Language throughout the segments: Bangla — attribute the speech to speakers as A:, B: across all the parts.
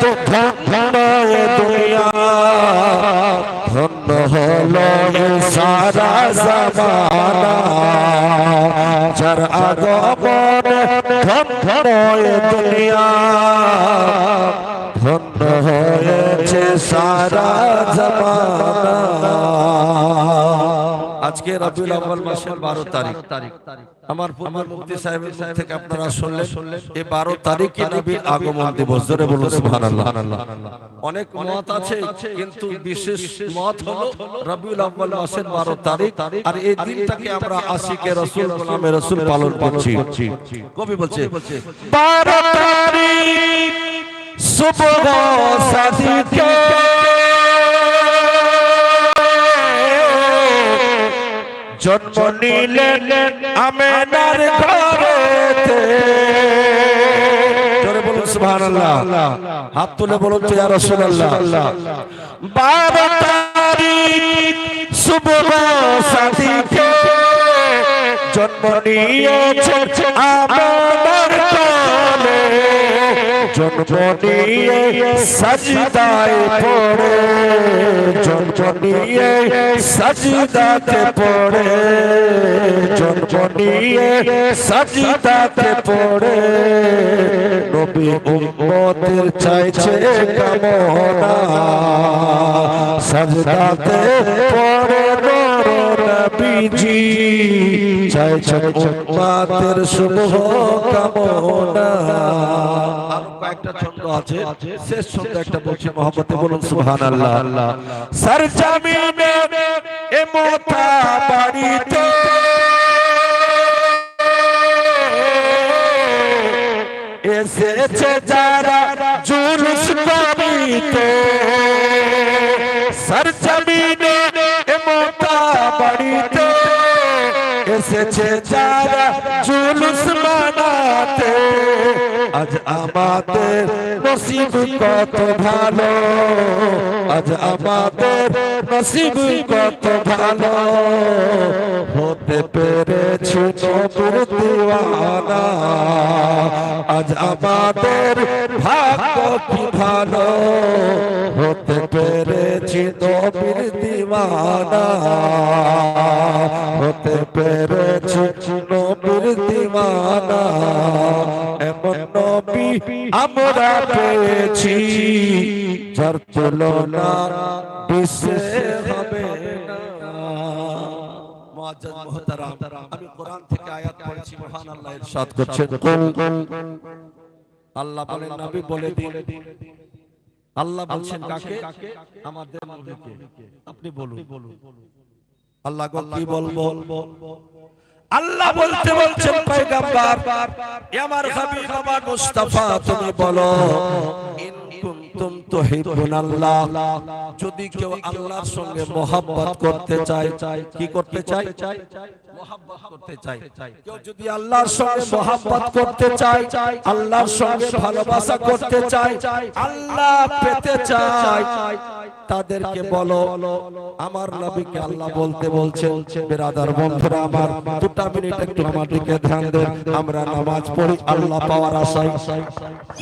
A: তো ধন্য দুনিয়া, ধন্য হলো সারা জামানা। যার আগমন ধন্য দুনিয়া, ধন্য হয়েছে সারা জামানা। আজকে রবিউল আউয়াল মাসের 12 তারিখ। আমার সাহেবের মুখ থেকে আপনারা শুনলেন এই 12 তারিখে নবীর আগমন দিবস জোরে বলুন সুবহানাল্লাহ। অনেক মত আছে কিন্তু বিশেষ মত হলো রবিউল আউয়াল মাসের 12 তারিখ আর এই দিনটাকে আমরা আশিকে রাসূল গোলামে রাসূল পালন করছি। কবি বলছে 12 তারিখ সুবহ সাদিকে জন্ম নিলেন আমেনার ঘরেতে। জোরে বলুন সুবহানাল্লাহ। হাত তুলে বলুন তো ইয়া রাসূলুল্লাহ। 12 তারিখ সুবহ সাদিকে জন্ম নিয়েছে আমেনার ঘরে। জন্ম নিয়ে সজদায় পড়ে। জন্ম নিয়ে সজদাতে পড়ে, জন্ম নিয়ে সজদাতে পড়ে। নবী উম্মতের চাইছে কামনা সজদাতে পড়ে নবীজি। চাইছে উম্মতের শুভ কামনা। কয়েকটা ছন্দ আছে। শেষ ছন্দ একটা বলছি মোহাম্মতে বলুন সুবহানাল্লাহ। সর জমিনে এ মোতা বাড়িতে এসেছে যারা জুলুস করিতে সর জমিনে এ মোতা বাড়িতে এসেছে যারা আজ আমাদের নসিব কত ভালো, আজ আমাদের নসিব কত ভালো। হতে পেরেছি নবুর দিওয়ানা, আজ আমাদের ভাগ্য কি ভালো। হতে পেরেছি নবীর দিওয়ানা, হতে পেরেছি নবীর দিওয়ানা। এমন নবী আমরা পেয়েছি যার তুলনা বিশ্বে হবে না। মুআজ্জাজ মুহতারাম আমি কোরআন থেকে আয়াত পড়েছি মহান আল্লাহ ইরশাদ করছেন আল্লাহ বলেন নবী বলে দিন। আল্লাহ বলছেন কাকে? আমাদের নবীকে। আপনি বলুন। আল্লাহ কি বলব? আল্লাহ বলতে বলছেন পয়গম্বর আমার হাবিব আমার মুস্তাফা তুমি বলো কুনতুম যদি কেউ আল্লাহর সঙ্গে করতে চায় কি করতে চায়? করতে চায়। কেউ যদি আল্লাহর সঙ্গে করতে চায় আল্লাহর সঙ্গে ভালোবাসা করতে চায় আল্লাহ পেতে চায়। তাদেরকে বলো আমার নবীকে আল্লাহ বলতে বলছেন বেরাদার বন্ধুরা আমার দুটা মিনিট একটু আমার দিকে ধ্যান দেন আমরা নামাজ পড়ি আল্লাহ পাওয়ার আশায়।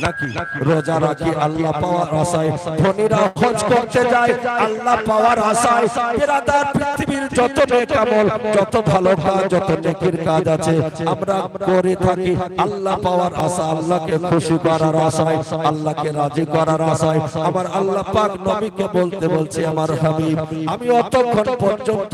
A: নাকি? রোজা রাখি আল্লাহ পাওয়ার আশায়। ধনীরা হজ করতে যায় আল্লাহ পাওয়ার আশায়। বেরাদার পৃথিবীর যত নেকামল যত ভালো কাজ যত নেকির কাজ আছে আমরা করে থাকি। আল্লাহ পাওয়ার আশা আল্লাহকে খুশি করার আশায় আল্লাহকে রাজি করার আশায়। আমার আল্লাহ পাক নবীকে বলতে বলছে আমার হাবিব আমি অতক্ষণ পর্যন্ত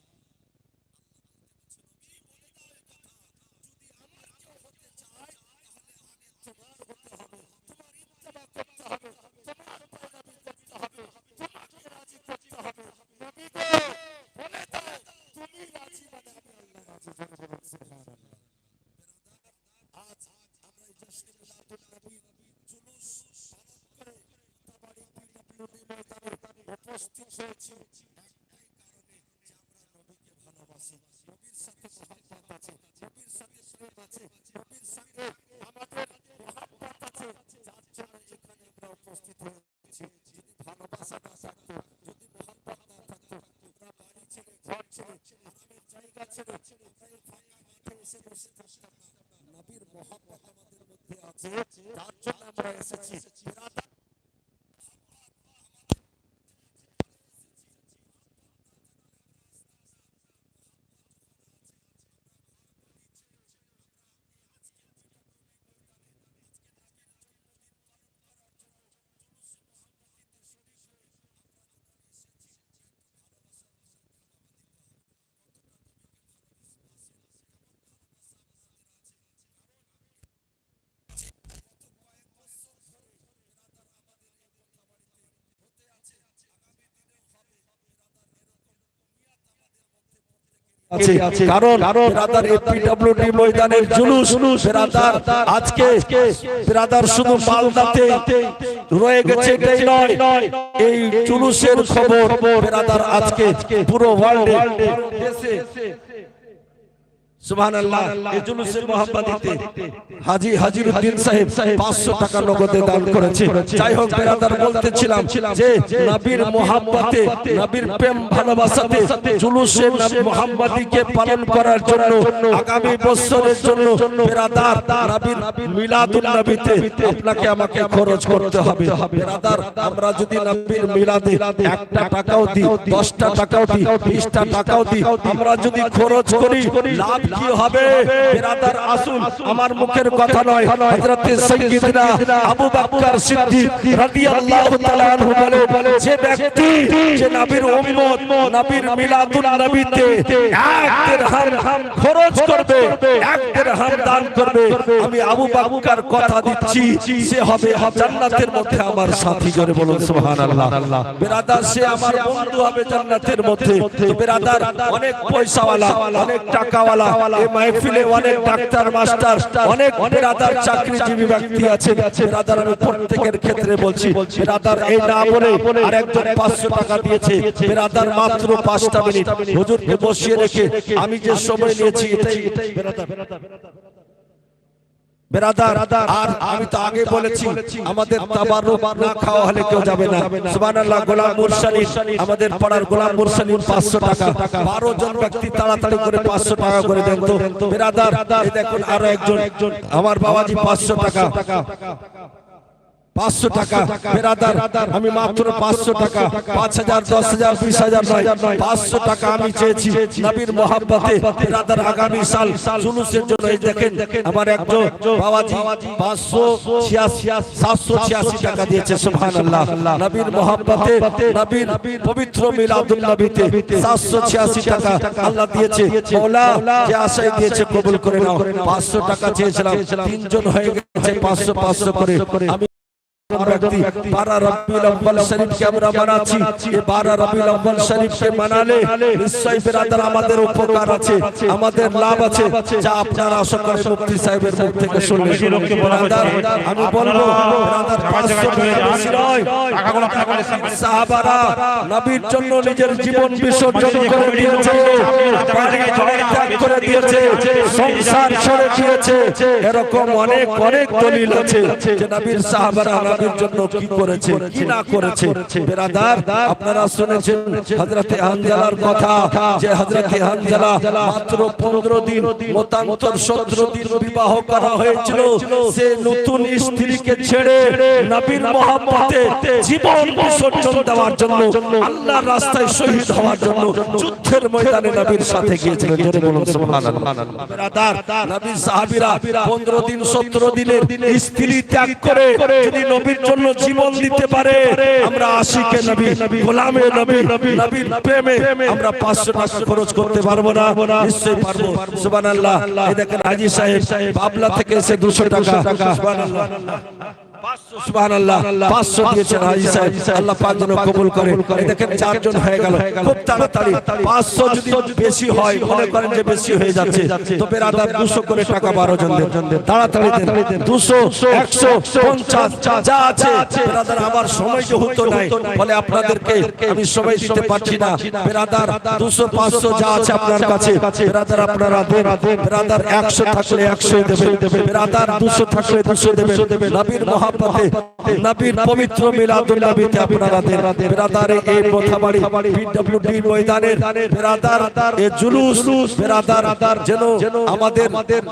A: অভ্যাস হয়েছে একটাই কারণে যে আমরা নবীকে ভালোবাসি নবীর সাথে মহাব্বত আছে নবীর সাথে প্রেম আছে নবীর সঙ্গে আমাদের মহাব্বত আছে, যার জন্য এখানে আমরা উপস্থিত হয়েছি যদি ভালোবাসা না থাকতো যদি মহাব্বত না থাকতো তোমরা বাড়ি ছেড়ে ঘর ছেড়ে আরামের জায়গা ছেড়ে আমরা ফাঁকা মাঠে এসে বসে থাকতাম নবীর মহাব্বত আমাদের মধ্যে আছে তার জন্য আমরা এসেছি কারণ ব্রাদার এপিডব্লিউডি ময়দানের জুলুস ব্রাদার আজকে ব্রাদার শুধু মালদাতে রয়ে গেছে এটাই নয়। এই জুলুসের খবর ব্রাদার আজকে পুরো ওয়ার্ল্ডে দেশে। এই জুলুসের হাজী হাজিরউদ্দিন সাহেব 500 টাকা নগদে দান করেছে। যাই হোক বেরাদার বলতেছিলাম যে নবীর মোহাব্বতে নবীর প্রেম ভালোবাসাতে জুলুসের নবী পালন করার জন্য আগামী বছরের জন্য বেরাদার নবীর মিলাদুন নবীতে আপনাকে আমাকে খরচ করতে হবে। বেরাদার আমরা যদি নবীর মিলাদে একটা টাকাও দিই দশটা টাকাও দিই বিশটা টাকাও দিই আমরা যদি খরচ করি লাভ কি হবে? বেরাদার আসুন আমার মুখের কথা নয়। হযরত সাইয়্যিদনা আবু বকর সিদ্দিক রাদিয়াল্লাহু তাআলা আনহু বলে, যে ব্যক্তি, যে নবীর উম্মত, নবীর মিলাদুন নবীতে এক দিরহাম খরচ করবে, এক দিরহাম দান করবে। আমি আবু বকর কথা দিচ্ছি, সে হবে জান্নাতের মধ্যে আমার সাথী। জোরে বলুন, সুবহানাল্লাহ। বেরাদার, সে আমার বন্ধু হবে জান্নাতের মধ্যে। তো বেরাদার, অনেক পয়সাওয়ালা, অনেক টাকাওয়ালা এই মাহফিলে অনেক ডাক্তার মাস্টার অনেক বেরাদার চাকরিজীবী ব্যক্তি আছে বেরাদার আমি প্রত্যেকের ক্ষেত্রে বলছি রাদার এই না বলে আর একজন পাঁচশো টাকা দিয়েছে বেরাদার মাত্র পাঁচটা মিনিট হুজুরকে বসিয়ে রেখে আমি যে সময় নিয়েছি এটাই বেরাদার আর আমি তো আগে বলেছি আমাদের তাবারুক না খাওয়া হলে কেউ যাবে না। সুবহানাল্লাহ গোলাম মুরসালিন আমাদের পাড়ার গোলাম মুরসালিন 500 টাকা। 12 জন ব্যক্তি তাড়াতাড়ি করে 500 টাকা করে দেন তো। বেরাদার এই দেখুন আরও একজন আমার বাবাজি 500 টাকা। পাঁচশো টাকা বেরাদার আমি মাত্র পাঁচশো টাকা। পাঁচ হাজার দশ হাজার বিশ হাজার নয়। পাঁচশো টাকা আমি চেয়েছি। নবীর মোহাব্বতে বেরাদার আগামী সাল। জুলুসের জন্য এই দেখেন আমার একজন বাবাজি পাঁচশো ছিয়াশি সাতশো ছিয়াশি টাকা দিয়েছে সুবহান আল্লাহ নবীর মোহাব্বতে নবীর পবিত্র মিলাদুল নবীতে সাতশো ছিয়াশি টাকা আল্লাহ দিয়েছে। মৌলা যে আশায় দিয়েছে কবুল করে নাও। পাঁচশো টাকা চেয়েছিলাম। তিনজন হয়ে গেছে পাঁচশো পাঁচশো করে আমি ব্যক্তি বারা রবিউল আউয়াল শরীফকে আমরা মানাচ্ছি। এই বারা রবিউল আউয়াল শরীফকে মানালে নিশ্চয়ই বেরাদার আমাদের উপকার আছে আমাদের লাভ আছে। যা আপনারা আশা করে মুফতি সাহেবের মুখ থেকে শুনলেন। আমি বলব বেরাদার 500 টাকা বেশি নয়। সাহাবারা নবীর জন্য নিজের জীবন বিসর্জন করে দিয়েছে। ত্যাগ করে দিয়েছে। সংসার ছেড়ে দিয়েছে। এরকম অনেক অনেক দলিল আছে যে নবীর সাহাবারা নবীর জন্য কি করেছে কি না করেছে? বেরাদার আপনারা শুনেছেন হযরতে হানজালার কথা যে হযরতে হানজালা মাত্র 15 দিন মতান্তর 17 দিন বিবাহ করা হয়েছিল। সে নতুন স্ত্রীকে ছেড়ে নবীর মহব্বতে জীবন বিসর্জন দেওয়ার জন্য আল্লাহর রাস্তায় শহীদ হওয়ার জন্য যুদ্ধের ময়দানে নবীর সাথে গিয়েছিলেন। জোরে বলুন সুবহানাল্লাহ। বেরাদার নবীর সাহাবীরা 15 দিন 17 দিনের স্ত্রী ত্যাগ করে যদি নবীর জন্য জীবন দিতে পারে। আমরা আশিকে নবী, গোলামে নবী, নবীর প্রেমে আমরা 500 টাকা খরচ করতে পারব না। নিশ্চয়ই পারব। সুবহানাল্লাহ। এই দেখেন হাজী সাহেব, বাবলা থেকে এসে দুশো টাকা। সুবহানাল্লাহ। সুবহানাল্লাহ। 500 দিয়েছেন হাজী সাহেব। আল্লাহ পাক যেন কবুল করে দেখেন চারজন হয়ে গেল। খুব তাড়াতাড়ি। 500 যদি বেশি হয় মনে করেন যে বেশি হয়ে যাচ্ছে। তো বেরাদার 200 করে টাকা 12 জন তাড়াতাড়ি দেন। 200 100 50 যা আছে। বেরাদার আমার সময় যেহেতু নাই বলে আপনাদেরকে আমি সময় দিতে পারছি না। বেরাদার 200 500 যা আছে আপনার কাছে। বেরাদার আপনারা দেন। বেরাদার 100 থাকলে 100 দেবেন বেরাদার 200 থাকলে 200 দেবেন। নবীর মহা মোহাব্বতে নবীর পবিত্র মিলাদুন নবীতে আপনারা দেন বেরাদারে এই মোথাবাড়ি পিডব্লিউডি ময়দানের বেরাদার এ জুলুস বেরাদার যেন আমাদের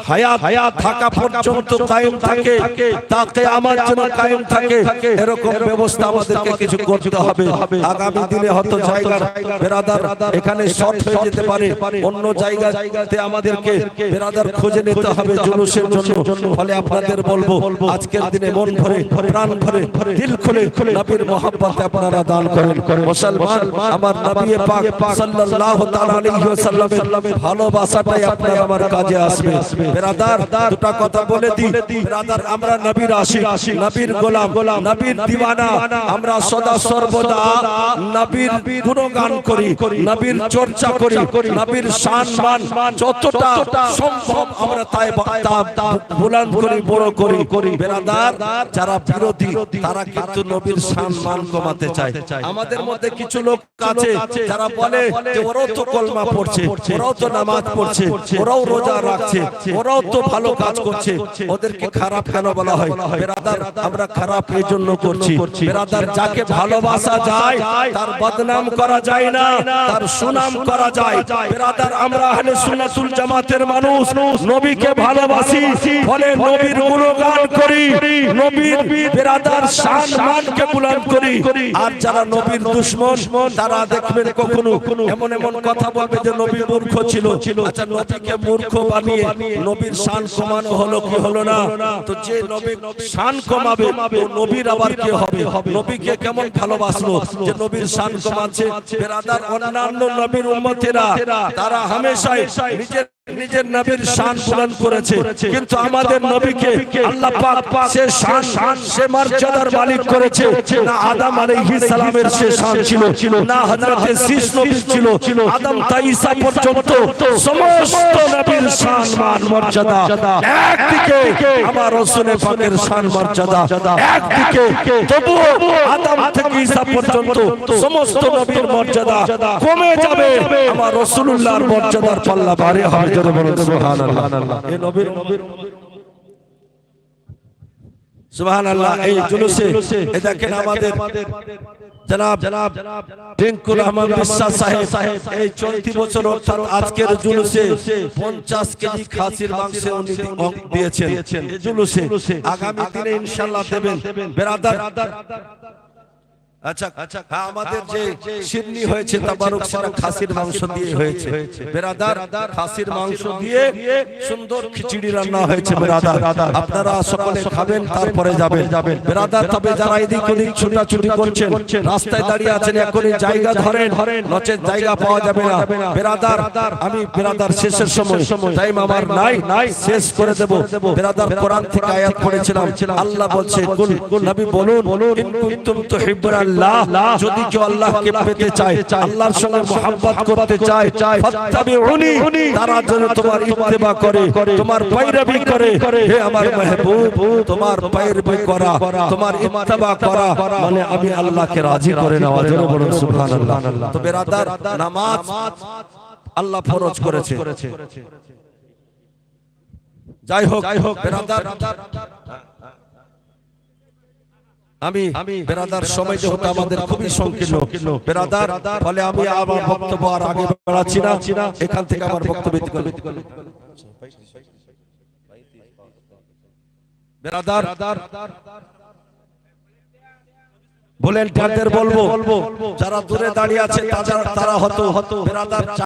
A: হায়াত হায়াত থাকা পর্যন্ত কায়েম থাকে। তাকে আমার জন্য কায়েম থাকে। এরকম ব্যবস্থা আমাদেরকে কিছু করতে হবে। আগামী দিনে হয়তো জায়গার বেরাদার এখানে শর্ট হয়ে যেতে পারে। অন্য জায়গাতে আমাদেরকে বেরাদার খুঁজে নিতে হবে জুলুসের জন্য। ফলে আপনাদের বলব আজকের দিনে মন ভরে প্রাণ ভরে দিল খুলে নবীর মোহাব্বতে আপনারা দান করেন মুসলমান আমার নবী পাক সাল্লাল্লাহু তাআলা আলাইহি ওয়াসাল্লামের ভালোবাসাটাই আপনার আমার কাজে আসবে বেরাদার দুটো কথা বলে দিই বেরাদার আমরা নবীর আশিক নবীর গোলাম নবীর দিওয়ানা আমরা সদা সর্বদা নবীর গুণগান করি নবীর চর্চা করি নবীর সম্মান যতটা সম্ভব আমরা তাই তা বুলন্দ করি বড় করি করি বেরাদার যারা বিরোধী তারা কিন্তু নবীর সম্মান কমাতে চায়। আমাদের মধ্যে কিছু লোক আছে যারা বলে যে ওরাও তো কলমা পড়ছে ওরাও তো নামাজ পড়ছে ওরাও রোজা রাখছে ওরাও তো ভালো কাজ করছে ওদেরকে খারাপ কেন বলা হয়? বেরাদার আমরা খারাপ এই জন্য করছি। বেরাদার যাকে ভালোবাসা যায় তার বদনাম করা যায় না তার সুনাম করা যায়। বেরাদার আমরা আহলে সুন্নাতুল জামাতের মানুষ নবীকে ভালোবাসি ফলে নবীর গুণগান নবীর বেরাদার সম্মানকে বুলন্দ করি। আর যারা নবীর দুশমন, তারা কখনো এমন এমন কথা বলবে যে নবী মূর্খ ছিল। আচ্ছা মূর্খ বানিয়ে নবীর শান হলো কি হলো না? তো যে শান কমাবে, ও নবীর আবার কি হবে? কেমন ভালোবাসলো যে নবীর শান কমাচ্ছে? বেরাদার অন্যান্য নবীর উম্মতেরা, তারা হামেশাই নিজের নিজের নবীর শান বুলন্দ করেছে। কিন্তু আমাদের নবীকে আল্লাহ পাক সে শান, সে মর্যাদার মালিক করেছে। না আদম আলাইহিস সালামের সে শান ছিল, না হযরতে শীষ নবী ছিল। আদম তা ঈসা পর্যন্ত সমস্ত নবীর শান, মান, মর্যাদা। একদিকে আমার রাসূলের পাকের শান, মর্যাদা। একদিকে তবু আদম থেকে ঈসা পর্যন্ত সমস্ত নবীর মর্যাদা কমে যাবে। আমার রাসূলুল্লাহর মর্যাদার পাল্লা ভারী হবে। জোরে বলুন সুবহানাল্লাহ। এই নবীর সুবহানাল্লাহ এই জুলুসে এই দেখেন আমাদের জনাব জনাব টিঙ্কু রহমান বিশ্বাস সাহেব এই চলতি বছর অর্থাৎ আজকের জুলুসে পঞ্চাশ কেজি খাসির মাংস উনি দিয়েছেন। এই জুলুসে আগামী দিনে ইনশাল্লাহ দেবেন। বেরাদার আচ্ছা আচ্ছা হ্যাঁ আমাদের যে সিডনি হয়েছে তাবারুক সেটা খাসির মাংস দিয়ে হয়েছে। বেরাদার খাসির মাংস দিয়ে সুন্দর খিচুড়ি রান্না হয়েছে বেরাদার। আপনারা সকলে খাবেন তারপরে যাবেন। বেরাদার তবে যারা এদিক ওদিক ছুটাছুটি করছেন রাস্তায় দাঁড়িয়ে আছেন এখনই জায়গা ধরেন নচেত জায়গা পাওয়া যাবে না। বেরাদার আমি বেরাদার শেষের সময় টাইম আমার নাই নাই শেষ করে দেব। বেরাদার কোরআন থেকে আয়াত পড়েছিলাম। আল্লাহ বলছে কুল নবী বলুন ইন কুনতুম তুহিব্বুনা আল্লাহ যদি কেউ আল্লাহকে পেতে চায় আল্লাহর সঙ্গে মোহাব্বত করতে চায় ফাত্তাবিউনি তারা যেন তোমার ইত্তেবা করে তোমার পৈরবি করে হে আমার মাহবুব তোমার পৈরবি করা তোমার ইত্তেবা করা মানে আমি আল্লাহকে রাজি করে নেওয়া জন্য বলুন সুবহানাল্লাহ। তো বেরাদার নামাজ আল্লাহ ফরজ করেছে। যাই হোক যাই হোক বেরাদার আমি বেরাদার সময় যেহেতু আমাদের খুবই সংকীর্ণ। বেরাদার ফলে আমি আমার বক্তব্য আর আগে বাড়াচ্ছি না। এখান থেকে আমার বক্তব্য বেরাদার ভলেন্টিয়ারদের বলব। যারা দূরে দাঁড়িয়ে আছে তারা হতো বেরাদার